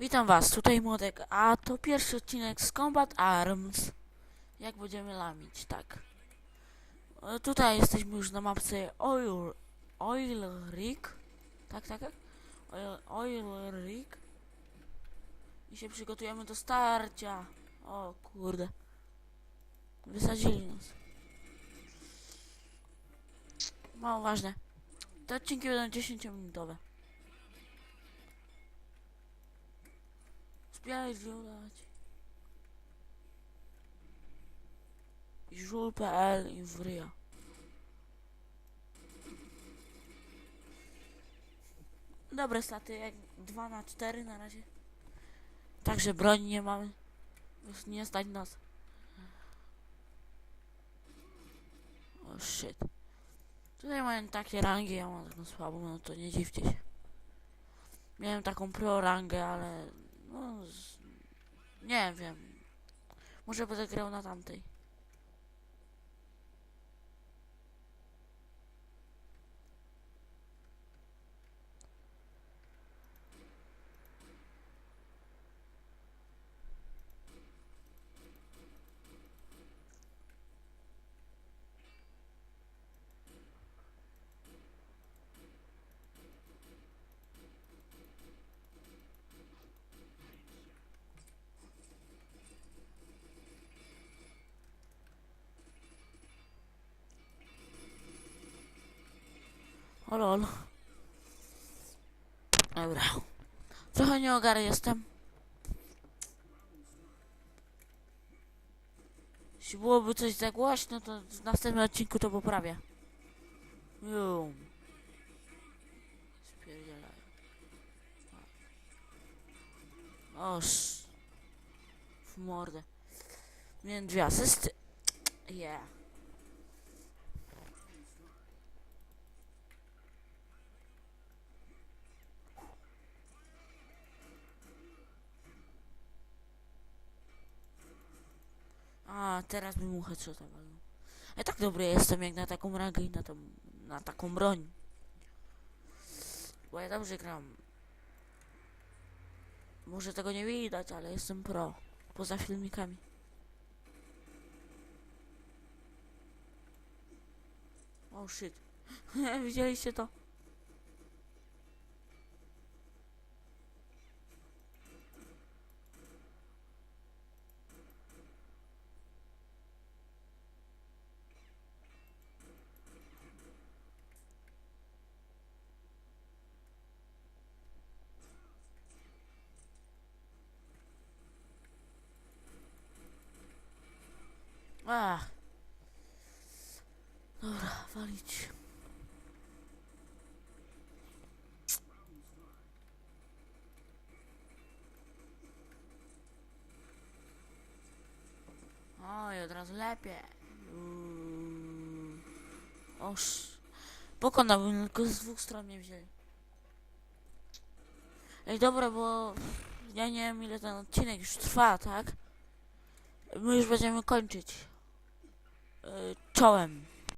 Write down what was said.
Witam was, tutaj Młodek, a to pierwszy odcinek z Combat Arms. Jak będziemy lamić, tak. E, Tutaj jesteśmy już na mapce Oil, Oil Rig. Tak, tak, tak? Oil, oil Rig. I się przygotujemy do starcia. O kurde. Wysadzili nas. Mało ważne. Te odcinki będą 10-minutowe. Spierdzielać. Żul.pl i wryja. Dobre staty, jak 2 na 4 na razie. Także broni nie mamy. Już nie stać nas. O shit. Tutaj mają takie rangi, ja mam taką słabą, no to nie dziwcie się. Miałem taką pro rangę, ale no, z... nie wiem. Może będę grał na tamtej. O lol. Dobra. Trochę nie ogar jestem. Jeśli byłoby coś za głośno, to w następnym odcinku to poprawię. Jum. Spierdzielają. Oż. W mordę. Miałem dwie asysty. Yeah. A, teraz bym mu headshota walnął. Ja tak dobry jestem jak na taką rangę i na, tą, na taką broń. Bo ja dobrze gram. Może tego nie widać, ale jestem pro. Poza filmikami. Oh, shit. Widzieliście to? Ach. Dobra, walić. Oj, od razu lepiej. Uuu. Oż. Pokonałbym, tylko z dwóch stron mnie wzięli. Ej, dobra, bo ja nie wiem ile ten odcinek już trwa, tak? My już będziemy kończyć. czołem.